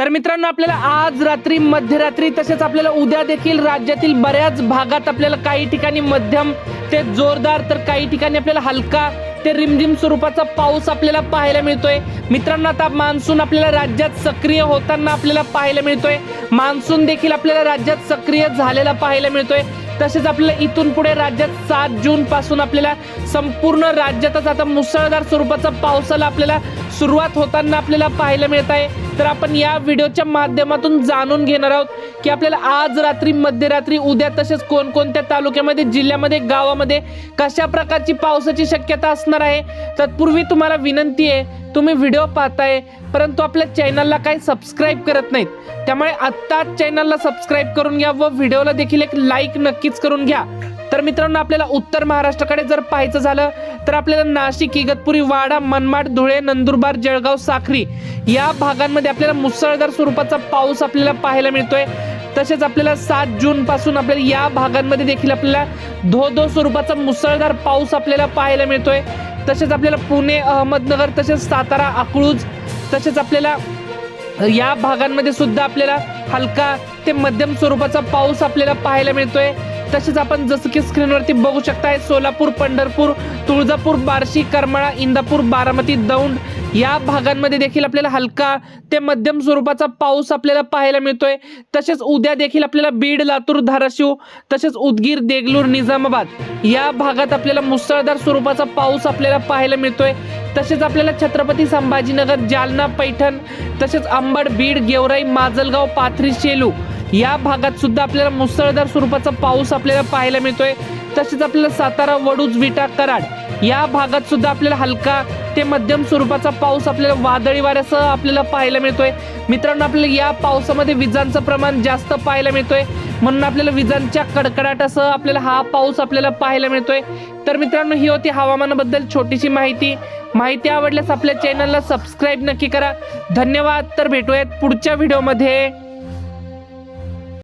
तर मित्रांनो आपल्याला आज रात्री मध्यरात्री तसेच आपल्याला उद्या देखील राज्यातील बऱ्याच भागात आपल्याला काही ठिकाणी मध्यम ते जोरदार तर काही ठिकाणी आपल्याला हलका ते रिमझिम स्वरूपाचा पाऊस आपल्याला पाहायला मिळतोय. मित्रांनो आता मान्सून आपल्याला राज्यात सक्रिय होताना आपल्याला पाहायला मिळतोय. मान्सून देखील आपल्याला राज्यात सक्रिय झालेला पाहायला मिळतोय. तसेच आपल्याला इथून पुढे राज्यात सात जून पासून आपल्याला संपूर्ण राज्यातच आता मुसळधार स्वरूपाचा पावसाला आपल्याला सुरुवात होताना आपल्याला पाहायला मिळत आहे. तर आपण या व्हिडिओच्या माध्यमातून जाणून घेणार आहोत की आपल्याला आज रात्री मध्यरात्री उद्या तसेच कोणकोणत्या तालुक्यामध्ये जिल्ह्यामध्ये गावामध्ये कशा प्रकारची पावसाची शक्यता असणार आहे तत्पूर्वी तुम्हाला विनंती आहे तुम्ही व्हिडिओ पाहताय परंतु आपल्या चॅनलला काही सबस्क्राईब करत नाहीत. त्यामुळे आत्ताच चॅनलला सबस्क्राईब करून घ्या व व्हिडिओला देखील एक लाईक नक्कीच करून घ्या. तर मित्रांनो आपल्याला उत्तर महाराष्ट्राकडे जर पाहायचं झालं तर आपल्याला नाशिक इगतपुरी वाडा मनमाड धुळे नंदुरबार जळगाव साखरी या भागांमध्ये आपल्याला मुसळधार स्वरूपाचा पाऊस आपल्याला पाहायला मिळतोय. तसेच आपल्याला सात जून पासून आपल्याला या भागांमध्ये देखील आपल्याला धो धो स्वरूपाचा मुसळधार पाऊस आपल्याला पाहायला मिळतोय. तसेच आपल्याला पुणे अहमदनगर तसेच सातारा अकळूज तसेच आपल्याला या भागांमध्ये सुद्धा आपल्याला हलका ते मध्यम स्वरूपाचा पाऊस आपल्याला पाहायला मिळतोय. तसेच आपण जसं की स्क्रीनवरती बघू शकताय सोलापूर पंढरपूर तुळजापूर बार्शी करमाळा इंदापूर बारामती दौंड या भागांमध्ये देखील आपल्याला हलका ते मध्यम स्वरूपाचा पाऊस आपल्याला पाहायला मिळतोय. तसेच उद्या देखील आपल्याला बीड लातूर धाराशिव तसेच उदगीर देगलूर निजामाबाद या भागात आपल्याला मुसळधार स्वरूपाचा पाऊस आपल्याला पाहायला मिळतोय. तसेच आपल्याला छत्रपती संभाजीनगर जालना पैठण तसेच अंबड बीड गेवराई माजलगाव पाथरी शेलू या भागात सुद्धा आपल्याला मुसळधार स्वरूपाचा पाऊस आपल्याला पाहायला मिळतोय. तसेच आपल्याला सातारा वडूज विटा कराड या भागात सुद्धा आपल्याला हलका ते मध्यम स्वरूपाचा पाऊस आपल्याला वादळी वाऱ्यासह आपल्याला पाहायला मिळतोय. मित्रांनो आपल्याला या पावसामध्ये विजांचं प्रमाण जास्त पाहायला मिळतोय. म्हणून आपल्याला विजांच्या कडकडाटासह आपल्याला हा पाऊस आपल्याला पाहायला मिळतोय. तर मित्रांनो ही होती हवामानाबद्दल छोटीशी माहिती. माहिती आवडल्यास आपल्या चॅनलला सबस्क्राईब नक्की करा. धन्यवाद. तर भेटूयात पुढच्या व्हिडिओमध्ये